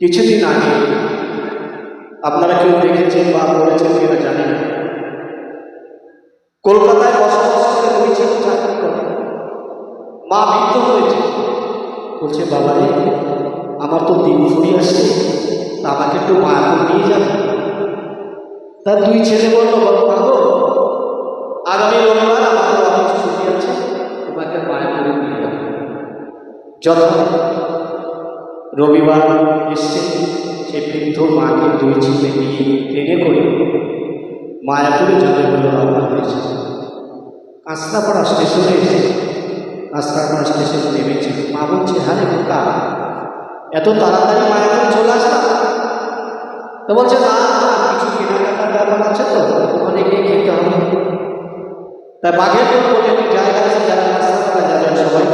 কিছুদিন আগে আপনারা কেউ দেখেছেন বা বলেছেন কিনা জানি না। কলকাতায় বসবাস করে দুই চাকরি করে। মা বৃদ্ধ হয়েছে। বলছে, বাবা রে, আমার তো দিন ফুরি আসছে আমাকে একটু মায়াপুর নিয়ে যাবে তার দুই ছেলে বলল বাবা গো আগামী রবিবার আমাদের অফিস ছুটি আছে, তোমাকে মায়াপুরে নিয়ে যাবে। যথা রবিবার এসছে সে বৃদ্ধ মাকে দুই ছেলে নিয়ে ট্রেনে করে মায়াপুরে যাবে বলে রওনা হয়েছে। কাঁচরাপাড়া স্টেশনে এসে কাঁচরাপাড়া স্টেশনে নেমেছে। মা বলছে হ্যাঁ রে বোকা, এত তাড়াতাড়ি মায়াপুরে চলে আসলাম? তো বলছে, না, কিছু কেনাকাটার ব্যাপার আছে তো গিয়ে খেতে হবে। তাই বাঘের বলে জায়গা আছে যারা কাঁচরাপাড়া যাবেন সবাই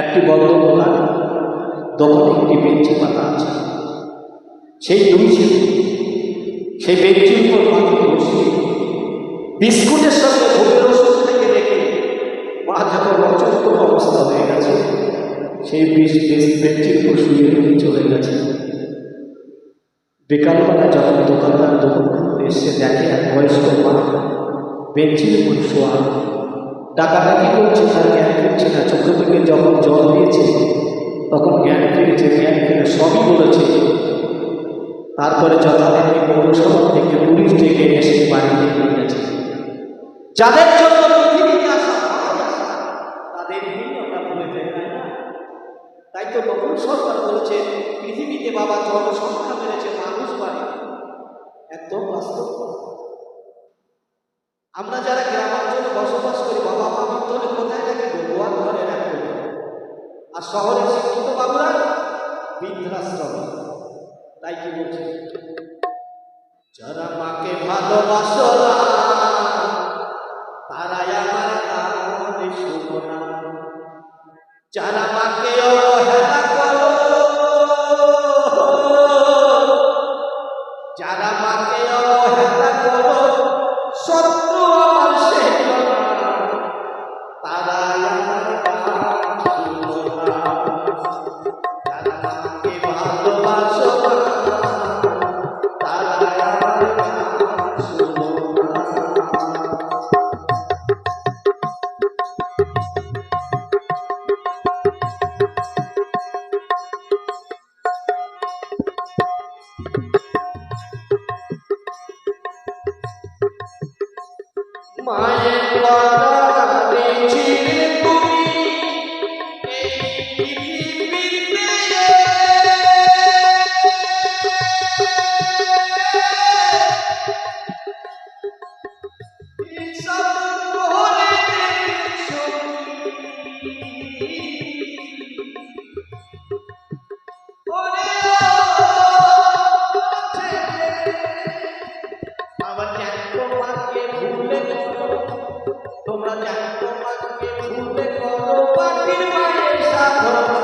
একটি বন্ধ সেই ছেলে। সেই বেঞ্চির উপর বিস্কুটের সঙ্গে ভোগের ওষুধ থেকে দেখে মা যখন অচন্ত অবস্থা হয়ে গেছে, সেই বিষ বেঞ্চির উপর শুয়ে চলে গেছে। বিকালবেলা যখন দোকানদার দোকান এসে দেখে, এক বয়স্ক মা বেঞ্চির উপর শোয়া। ডাকাডাকি করছে? তার জ্ঞান ফিরছে না। চোখে থেকে যখন জল দিয়েছে, তখন জ্ঞান ফিরেছে। জ্ঞান ফিরে সবই বলেছে। তারপরে যথারীতি পৌরসভা থেকে পুলিশ ডেকে এসে বাড়িতে নিয়ে গেছে। যাদের জন্য তাদের তাই তো নতুন সরকার বলেছে, পৃথিবীতে বাবা জনসংখ্যা বেড়েছে মানুষ বাড়ে। একদম বাস্তব আমরা যারা গ্রামাঞ্চলে বসবাস করি, বাবা মা মৃত্যুলে কোথায় থাকে ঘরে রাখবে আর শহরের শিক্ষিত বাবুরা বৃদ্ধাশ্রমে। তাই কি বলছে যারা মাকে ভালোবাসো মায়ের বাগানে ছিলে তুমি রাখো